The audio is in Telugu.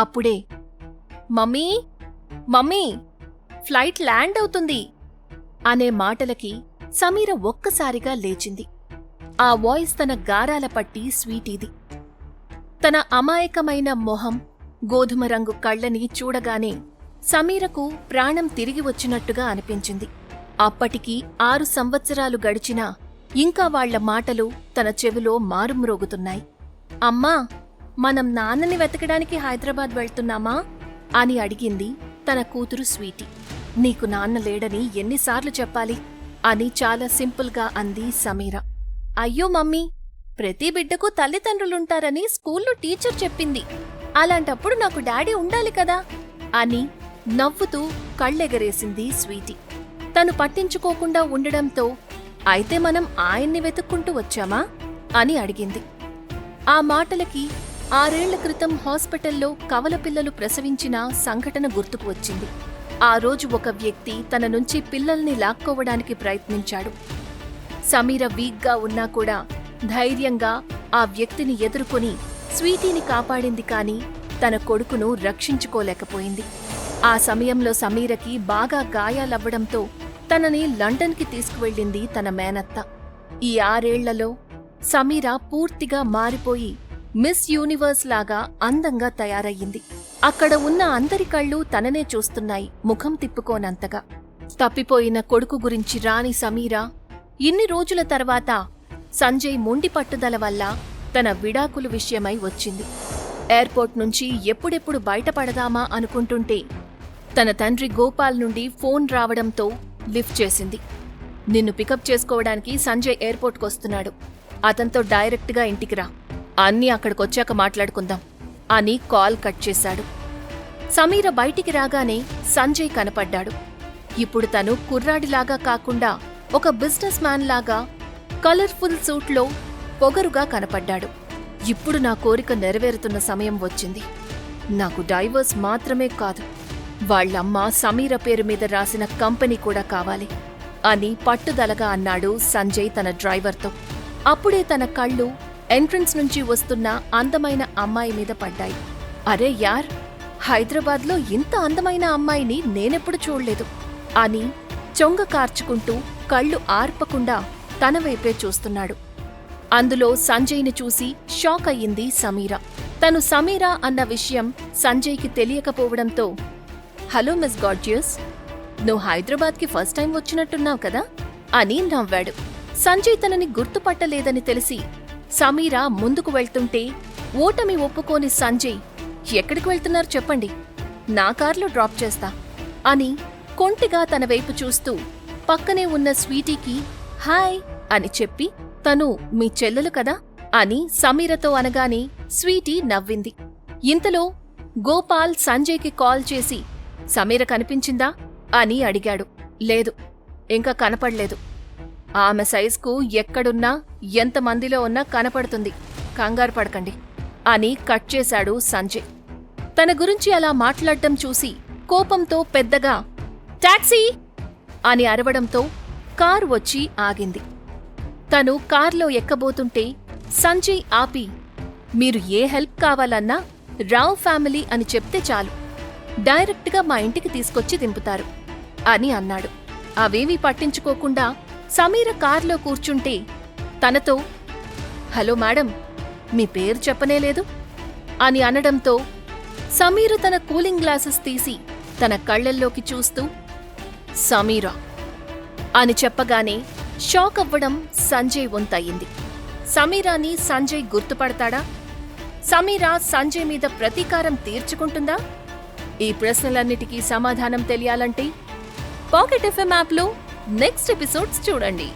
అప్పుడే మమ్మీ మమ్మీ ఫ్లైట్ ల్యాండ్ అవుతుంది! అనే మాటలకి సమీర ఒక్కసారిగా లేచింది. ఆ వాయిస్ తన గారాల పట్టి స్వీటీది. తన అమాయకమైన మొహం గోధుమ రంగు కళ్ళని చూడగానే సమీరకు ప్రాణం తిరిగి వచ్చినట్టుగా అనిపించింది. అప్పటికి ఆరు సంవత్సరాలు గడిచినా ఇంకా వాళ్ళ మాటలు తన చెవిలో మారుమ్రోగుతున్నాయి. అమ్మా మనం నాన్నని వెతకడానికి హైదరాబాద్ వెళ్తున్నామా? అని అడిగింది తన కూతురు స్వీటీ. నీకు నాన్న లేడని ఎన్నిసార్లు చెప్పాలి? అని చాలా సింపుల్గా అంది సమీర. అయ్యో మమ్మీ ప్రతి బిడ్డకు తల్లిదండ్రులుంటారని స్కూల్లో టీచర్ చెప్పింది. అలాంటప్పుడు నాకు డాడీ ఉండాలి కదా? అని నవ్వుతూ కళ్ళెగరేసింది స్వీటీ. తను పట్టించుకోకుండా ఉండడంతో అయితే మనం ఆయన్ని వెతుక్కుంటూ వచ్చామా? అని అడిగింది. ఆ మాటలకి ఆరేళ్ళ క్రితం హాస్పిటల్లో కవల పిల్లలు ప్రసవించిన సంఘటన గుర్తుకు వచ్చింది. ఆ రోజు ఒక వ్యక్తి తన నుంచి పిల్లల్ని లాక్కోవడానికి ప్రయత్నించాడు. సమీర వీక్గా ఉన్నా కూడా ధైర్యంగా ఆ వ్యక్తిని ఎదుర్కొని స్వీటీని కాపాడింది కాని తన కొడుకును రక్షించుకోలేకపోయింది. ఆ సమయంలో సమీరకి బాగా గాయాలవ్వడంతో తనని లండన్కి తీసుకువెళ్ళింది తన మేనత్త. ఈ ఆరేళ్ళలో సమీర పూర్తిగా మారిపోయి మిస్ యూనివర్స్ లాగా అందంగా తయారయ్యింది. అక్కడ ఉన్న అందరి కళ్ళు తననే చూస్తున్నాయి ముఖం తిప్పుకోనంతగా. తప్పిపోయిన కొడుకు గురించి రాని సమీరా ఇన్ని రోజుల తర్వాత సంజయ్ మొండి పట్టుదల వల్ల తన విడాకులు విషయమై వచ్చింది. ఎయిర్పోర్ట్ నుంచి ఎప్పుడెప్పుడు బయటపడదామా అనుకుంటుంటే తన తండ్రి గోపాల్ నుండి ఫోన్ రావడంతో లిఫ్ట్ చేసింది. నిన్ను పికప్ చేసుకోవడానికి సంజయ్ ఎయిర్పోర్ట్కొస్తున్నాడు. అతనితో డైరెక్ట్గా ఇంటికి రా. అన్నీ అక్కడికొచ్చాక మాట్లాడుకుందాం అని కాల్ కట్ చేశాడు. సమీర బయటికి రాగానే సంజయ్ కనపడ్డాడు. ఇప్పుడు తను కుర్రాడిలాగా కాకుండా ఒక బిజినెస్ మ్యాన్ లాగా కలర్ఫుల్ సూట్లో పొగరుగా కనపడ్డాడు. ఇప్పుడు నా కోరిక నెరవేరుతున్న సమయం వచ్చింది. నాకు డైవర్స్ మాత్రమే కాదు వాళ్ళమ్మ సమీర పేరు మీద రాసిన కంపెనీ కూడా కావాలి అని పట్టుదలగా అన్నాడు సంజయ్ తన డ్రైవర్తో. అప్పుడే తన కళ్ళు ఎంట్రన్స్ నుంచి వస్తున్న అందమైన అమ్మాయి మీద పడ్డాయి. అరే యార్ హైదరాబాద్లో ఇంత అందమైన అమ్మాయిని నేనెప్పుడు చూడలేదు. అని చొంగ కార్చుకుంటూ కళ్ళు ఆర్పకుండా తన వైపే చూస్తున్నాడు. అందులో సంజయ్ని చూసి షాక్ అయ్యింది సమీర. తను సమీరా అన్న విషయం సంజయ్కి తెలియకపోవడంతో హలో మిస్ గాడ్జియస్ నువ్వు హైదరాబాద్కి ఫస్ట్ టైం వచ్చినట్టున్నావు కదా? అని నవ్వాడు. సంజయ్ తనని గుర్తుపట్టలేదని తెలిసి సమీరా ముందుకు వెళ్తుంటే ఓటమి ఒప్పుకోని సంజయ్ ఎక్కడికి వెళ్తున్నారు చెప్పండి నా కార్లో డ్రాప్ చేస్తా అని కొంటిగా తన వైపు చూస్తూ పక్కనే ఉన్న స్వీటీకి హాయ్ అని చెప్పి తను మీ చెల్లెలు కదా అని సమీరతో అనగానే స్వీటీ నవ్వింది. ఇంతలో గోపాల్ సంజయ్కి కాల్ చేసి సమీర కనిపించిందా? అని అడిగాడు. లేదు ఇంకా కనపడలేదు. ఆమె సైజ్కు ఎక్కడున్నా ఎంతమందిలో ఉన్నా కనపడుతుంది. కంగారు పడకండి. అని కట్ చేశాడు సంజయ్. తన గురించి అలా మాట్లాడటం చూసి కోపంతో పెద్దగా టాక్సీ! అని అరవడంతో కారు వచ్చి ఆగింది. తను కార్లో ఎక్కబోతుంటే సంజయ్ ఆపి మీరు ఏ హెల్ప్ కావాలన్నా రావ్ ఫ్యామిలీ అని చెప్తే చాలు. డైరెక్ట్గా మా ఇంటికి తీసుకొచ్చి దింపుతారు అని అన్నాడు. అవేమీ పట్టించుకోకుండా సమీర కార్లో కూర్చుంటే తనతో హలో మేడం మీ పేరు చెప్పనేలేదు అని అనడంతో సమీర తన కూలింగ్ గ్లాసెస్ తీసి తన కళ్ళల్లోకి చూస్తూ సమీరా అని చెప్పగానే షాక్ అవ్వడం సంజయ్ వంతయింది. సమీరాని సంజయ్ గుర్తుపడతాడా? సమీరా సంజయ్ మీద ప్రతీకారం తీర్చుకుంటుందా? ఈ ప్రశ్నలన్నిటికీ సమాధానం తెలియాలంటే పాకెట్ ఎఫ్ఎం యాప్లో నెక్స్ట్ ఎపిసోడ్స్ చూడండి.